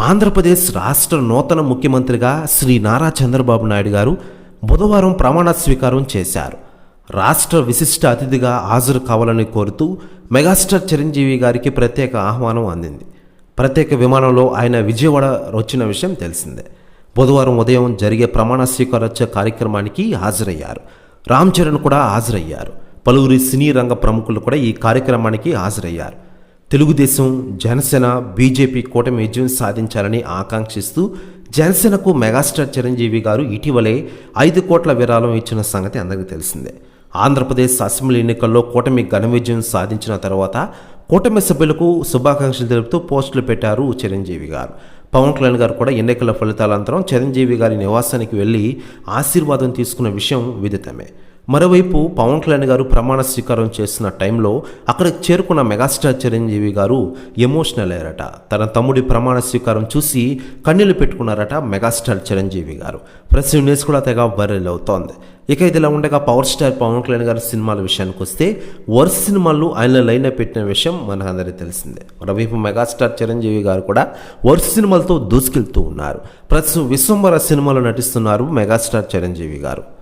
ఆంధ్రప్రదేశ్ రాష్ట్ర నూతన ముఖ్యమంత్రిగా శ్రీ నారా చంద్రబాబు నాయుడు గారు బుధవారం ప్రమాణ స్వీకారం చేశారు. రాష్ట్ర విశిష్ట అతిథిగా హాజరు కావాలని కోరుతూ మెగాస్టార్ చిరంజీవి గారికి ప్రత్యేక ఆహ్వానం అందింది. ప్రత్యేక విమానంలో ఆయన విజయవాడ వచ్చిన విషయం తెలిసిందే. బుధవారం ఉదయం జరిగే ప్రమాణ స్వీకారోత్సవ కార్యక్రమానికి హాజరయ్యారు. రామ్ చరణ్ కూడా హాజరయ్యారు. పలువురి సినీ రంగ ప్రముఖులు కూడా ఈ కార్యక్రమానికి హాజరయ్యారు. తెలుగుదేశం జనసేన బీజేపీ కూటమి విజయం సాధించాలని ఆకాంక్షిస్తూ జనసేనకు మెగాస్టార్ చిరంజీవి గారు ఇటీవలే ఐదు కోట్ల విరాళం ఇచ్చిన సంగతి అందరికీ తెలిసిందే. ఆంధ్రప్రదేశ్ అసెంబ్లీ ఎన్నికల్లో కూటమి ఘన విజయం సాధించిన తర్వాత కూటమి సభ్యులకు శుభాకాంక్షలు తెలుపుతూ పోస్టులు పెట్టారు చిరంజీవి గారు. పవన్ కళ్యాణ్ గారు కూడా ఎన్నికల ఫలితాల అనంతరం చిరంజీవి గారి నివాసానికి వెళ్ళి ఆశీర్వాదం తీసుకున్న విషయం విదితమే. మరోవైపు పవన్ కళ్యాణ్ గారు ప్రమాణ స్వీకారం చేస్తున్న టైంలో అక్కడికి చేరుకున్న మెగాస్టార్ చిరంజీవి గారు ఎమోషనల్ అయ్యారట. తన తమ్ముడి ప్రమాణ స్వీకారం చూసి కన్నీళ్ళు పెట్టుకున్నారట మెగాస్టార్ చిరంజీవి గారు. ప్రెస్ న్యూస్ కూడా తెగ వైరల్ అవుతోంది. ఇక ఇదిలా ఉండగా పవర్ స్టార్ పవన్ కళ్యాణ్ గారి సినిమాల విషయానికి వస్తే వరుస సినిమాలు ఆయన లైన్ పెట్టిన విషయం మనకందరికీ తెలిసిందే. మరోవైపు మెగాస్టార్ చిరంజీవి గారు కూడా వరుస సినిమాలతో దూసుకెళ్తూ ఉన్నారు. ప్రస్తుతం విశ్వంబర సినిమాలో నటిస్తున్నారు మెగాస్టార్ చిరంజీవి గారు.